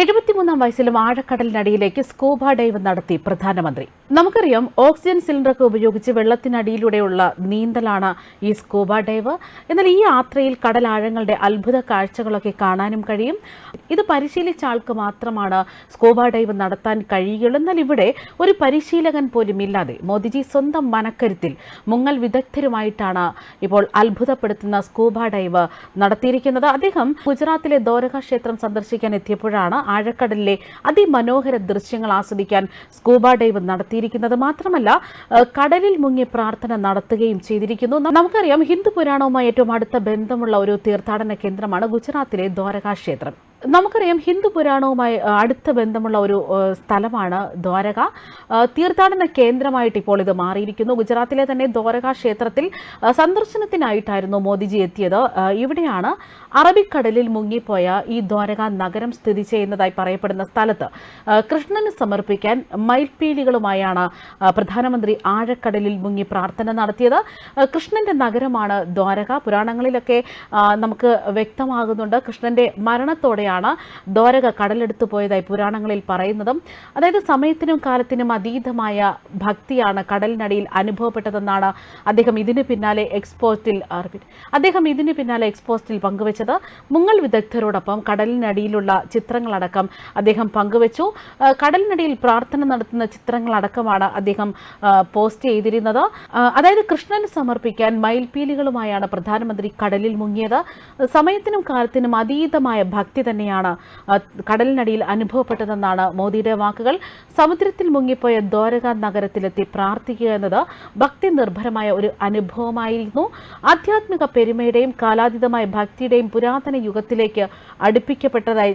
എഴുപത്തിമൂന്നാം വയസ്സിലും ആഴക്കടലിനടിയിലേക്ക് scuba dive നടത്തി പ്രധാനമന്ത്രി. നമുക്കറിയാം ഓക്സിജൻ സിലിണ്ടറൊക്കെ ഉപയോഗിച്ച് വെള്ളത്തിനടിയിലൂടെയുള്ള നീന്തലാണ് ഈ സ്കൂബ ഡൈവ്. എന്നാൽ ഈ യാത്രയിൽ കടലാഴങ്ങളുടെ അത്ഭുത കാഴ്ചകളൊക്കെ കാണാനും കഴിയും. ഇത് പരിശീലിച്ച ആൾക്ക് മാത്രമാണ് സ്കൂബ ഡൈവ് നടത്താൻ കഴിയുകയുള്ളൂ. എന്നാൽ ഇവിടെ ഒരു പരിശീലകൻ പോലും ഇല്ലാതെ മോദിജി സ്വന്തം മനക്കരുത്തിൽ മുങ്ങൽ വിദഗ്ധരുമായിട്ടാണ് ഇപ്പോൾ അത്ഭുതപ്പെടുത്തുന്ന സ്കൂബ ഡൈവ് നടത്തിയിരിക്കുന്നത്. അദ്ദേഹം ഗുജറാത്തിലെ ദ്വാരക ക്ഷേത്രം സന്ദർശിക്കാൻ എത്തിയപ്പോഴാണ് ആഴക്കടലിലെ അതിമനോഹര ദൃശ്യങ്ങൾ ആസ്വദിക്കാൻ സ്കൂബ ഡൈവ് നടത്തിയിരിക്കുന്നത് മാത്രമല്ല കടലിൽ മുങ്ങി പ്രാർത്ഥന നടത്തുകയും ചെയ്തിരിക്കുന്നു. നമുക്കറിയാം ഹിന്ദു പുരാണവുമായി ഏറ്റവും അടുത്ത ബന്ധമുള്ള ഒരു തീർത്ഥാടന കേന്ദ്രമാണ് ഗുജറാത്തിലെ ദ്വാരകാ ക്ഷേത്രം. നമുക്കറിയാം ഹിന്ദു പുരാണവുമായി അടുത്ത ബന്ധമുള്ള ഒരു സ്ഥലമാണ് ദ്വാരക. തീർത്ഥാടന കേന്ദ്രമായിട്ട് ഇപ്പോൾ ഇത് മാറിയിരിക്കുന്നു. ഗുജറാത്തിലെ തന്നെ ദ്വാരക ക്ഷേത്രത്തിൽ സന്ദർശനത്തിനായിട്ടായിരുന്നു മോദിജി എത്തിയത്. ഇവിടെയാണ് അറബിക്കടലിൽ മുങ്ങിപ്പോയ ഈ ദ്വാരക നഗരം സ്ഥിതി ചെയ്യുന്നതായി പറയപ്പെടുന്ന സ്ഥലത്ത്. കൃഷ്ണന് സമർപ്പിക്കാൻ മയിൽപ്പീലികളുമായാണ് പ്രധാനമന്ത്രി ആഴക്കടലിൽ മുങ്ങി പ്രാർത്ഥന നടത്തിയത്. കൃഷ്ണന്റെ നഗരമാണ് ദ്വാരക. പുരാണങ്ങളിലൊക്കെ നമുക്ക് വ്യക്തമാകുന്നുണ്ട്. കൃഷ്ണന്റെ മരണത്തോടെയാണ് ദ്വാരക കടലെടുത്തു പോയതായി പുരാണങ്ങളിൽ പറയുന്നതും. അതായത് സമയത്തിനും കാലത്തിനും അതീതമായ ഭക്തിയാണ് കടലിനടിയിൽ അനുഭവപ്പെട്ടതെന്നാണ് അദ്ദേഹം ഇതിന് പിന്നാലെ എക്സ്പോസ്റ്റിൽ അദ്ദേഹം ഇതിന് പിന്നാലെ എക്സ്പോസ്റ്റിൽ പങ്കുവച്ചത്. മുങ്ങൽ വിദഗ്ധരോടൊപ്പം കടലിനടിയിലുള്ള ചിത്രങ്ങളടക്കം അദ്ദേഹം പങ്കുവച്ചു. കടലിനടിയിൽ പ്രാർത്ഥന നടത്തുന്ന ചിത്രങ്ങളടക്കമാണ് അദ്ദേഹം പോസ്റ്റ് ചെയ്തിരുന്നത്. അതായത് കൃഷ്ണന് സമർപ്പിക്കാൻ മയിൽപീലികളുമായാണ് പ്രധാനമന്ത്രി കടലിൽ മുങ്ങിയത്. സമയത്തിനും കാലത്തിനും അതീതമായ ഭക്തി തന്നെയാണ്. കടലിനടിയിൽ അനുഭവപ്പെട്ടതെന്നാണ് മോദിയുടെ വാക്കുകൾ. സമുദ്രത്തിൽ മുങ്ങിപ്പോയ ദ്വാരക നഗരത്തിലെത്തി പ്രാർത്ഥിക്കുക എന്നത് ഭക്തി നിർഭരമായ ഒരു അനുഭവമായിരുന്നു. ആധ്യാത്മിക പെരുമയുടെയും കാലാതീതമായ ഭക്തിയുടെയും പുരാതന യുഗത്തിലേക്ക് അടുപ്പിക്കപ്പെട്ടതായി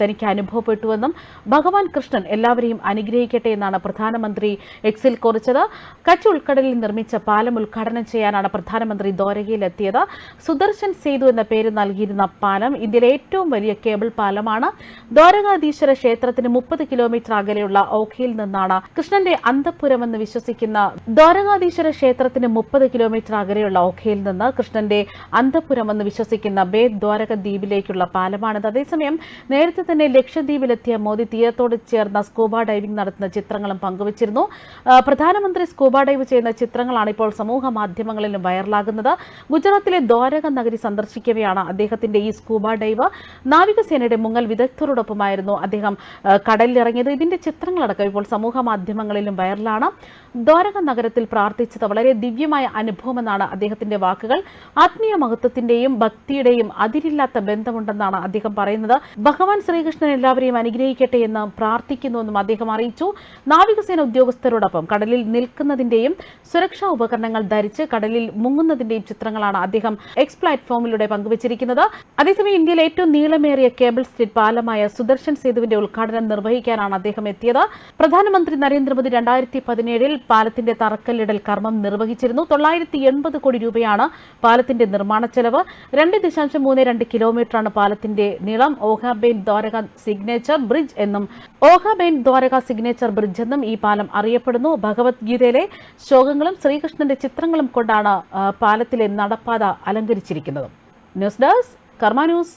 തനിക്ക് അനുഭവപ്പെട്ടുവെന്നും ഭഗവാൻ കൃഷ്ണൻ എല്ലാവരെയും അനുഗ്രഹിക്കട്ടെ എന്നാണ് പ്രധാനമന്ത്രി എക്സിൽ കുറിച്ചത്. കച്ച് ഉൾക്കടലിൽ നിർമ്മിച്ച പാലം ഉദ്ഘാടനം ചെയ്യാനാണ് പ്രധാനമന്ത്രി ദ്വാരകയിലെത്തിയത്. സുദർശൻ സേതു എന്ന പേര് നൽകിയിരുന്ന പാലം ഇന്ത്യയിലെ ഏറ്റവും വലിയ കേബിൾ പാലമാണ്. ദ്വാരകാധീശ്വര ക്ഷേത്രത്തിന് മുപ്പത് കിലോമീറ്റർ അകലെയുള്ള ഓഖയിൽ നിന്നാണ് കൃഷ്ണന്റെ അന്തപുരമെന്ന് വിശ്വസിക്കുന്ന ദ്വാരകാധീശ്വര ക്ഷേത്രത്തിന് മുപ്പത് കിലോമീറ്റർ അകലെയുള്ള ഓഖയിൽ നിന്ന് കൃഷ്ണന്റെ അന്തപുരമെന്ന് വിശ്വസിക്കുന്ന ബേദ് ദ്വാരക ദ്വീപിലേക്കുള്ള പാലമാണിത്. അതേസമയം നേരത്തെ തന്നെ ലക്ഷദ്വീപിലെത്തിയ മോദി തീരത്തോട് ചേർന്ന സ്കൂബ ഡൈവിംഗ് നടത്തുന്ന ചിത്രങ്ങളും പങ്കുവച്ചിരുന്നു. പ്രധാനമന്ത്രി സ്കൂബ ഡൈവ് ചെയ്യുന്ന ചിത്രങ്ങളാണ് ഇപ്പോൾ സമൂഹ മാധ്യമങ്ങളിലും വൈറലാകുന്നത്. ഗുജറാത്തിലെ ദ്വാരക നഗരി സന്ദർശിക്കവെയാണ് അദ്ദേഹത്തിന്റെ ഈ സ്കൂബ ഡൈവ്. നാവികസേനയുടെ മുങ്ങൽ വിദഗ്ധരോടൊപ്പമായിരുന്നു അദ്ദേഹം കടലിലിറങ്ങിയത്. ഇതിന്റെ ചിത്രങ്ങളടക്കം ഇപ്പോൾ സമൂഹ മാധ്യമങ്ങളിലും വൈറലാണ്. ദ്വാരക നഗരത്തിൽ പ്രാർത്ഥിച്ചത് വളരെ ദിവ്യമായ അനുഭവമെന്നാണ് അദ്ദേഹത്തിന്റെ വാക്കുകൾ. ആത്മീയ മഹത്വത്തിന്റെയും ഭക്തിയുടെയും അതിരില്ലാത്ത ബന്ധമുണ്ടെന്നാണ് അദ്ദേഹം പറയുന്നത്. ഭഗവാൻ ശ്രീകൃഷ്ണൻ എല്ലാവരെയും അനുഗ്രഹിക്കട്ടെ എന്ന് പ്രാർത്ഥിക്കുന്നുവെന്നും അദ്ദേഹം അറിയിച്ചു. നാവികസേന ഉദ്യോഗസ്ഥരോടൊപ്പം കടലിൽ നിൽക്കുന്നതിന്റെയും സുരക്ഷാ ഉപകരണങ്ങൾ ധരിച്ച് കടലിൽ മുങ്ങുന്നതിന്റെയും ചിത്രങ്ങളാണ് അദ്ദേഹം എക്സ് പ്ലാറ്റ്ഫോമിലൂടെ പങ്കുവച്ചിരിക്കുന്നത്. അതേസമയം ഇന്ത്യയിലെ ഏറ്റവും നീളമേറിയ കേബിൾ സ്റ്റേറ്റ് പാലമായ സുദർശൻ സേതുവിന്റെ ഉദ്ഘാടനം നിർവഹിക്കാനാണ് അദ്ദേഹം എത്തിയത്. പ്രധാനമന്ത്രി നരേന്ദ്രമോദി രണ്ടായിരത്തി പതിനേഴിൽ പാലത്തിന്റെ തറക്കല്ലിടൽ കർമ്മം നിർവഹിച്ചിരുന്നു. തൊള്ളായിരത്തി എൺപത് കോടി രൂപയാണ് പാലത്തിന്റെ നിർമ്മാണ ചെലവ്. രണ്ട് ദശാംശം മൂന്ന് രണ്ട് കിലോമീറ്ററാണ് പാലത്തിന്റെ നീളം. ഓഹാബെയിൻ ദ്വാരക സിഗ്നേച്ചർ ബ്രിഡ്ജ് എന്നും ഓഹാബെയിൻ ദ്വാരക സിഗ്നേച്ചർ ബ്രിഡ്ജ് എന്നും ഈ പാലം അറിയപ്പെടുന്നു. ഭഗവത്ഗീതയിലെ ശോകങ്ങളും ശ്രീകൃഷ്ണന്റെ ചിത്രങ്ങളും കൊണ്ടാണ് പാലത്തിലെ നടപ്പാത അലങ്കരിച്ചിരിക്കുന്നത്. News desk Karma news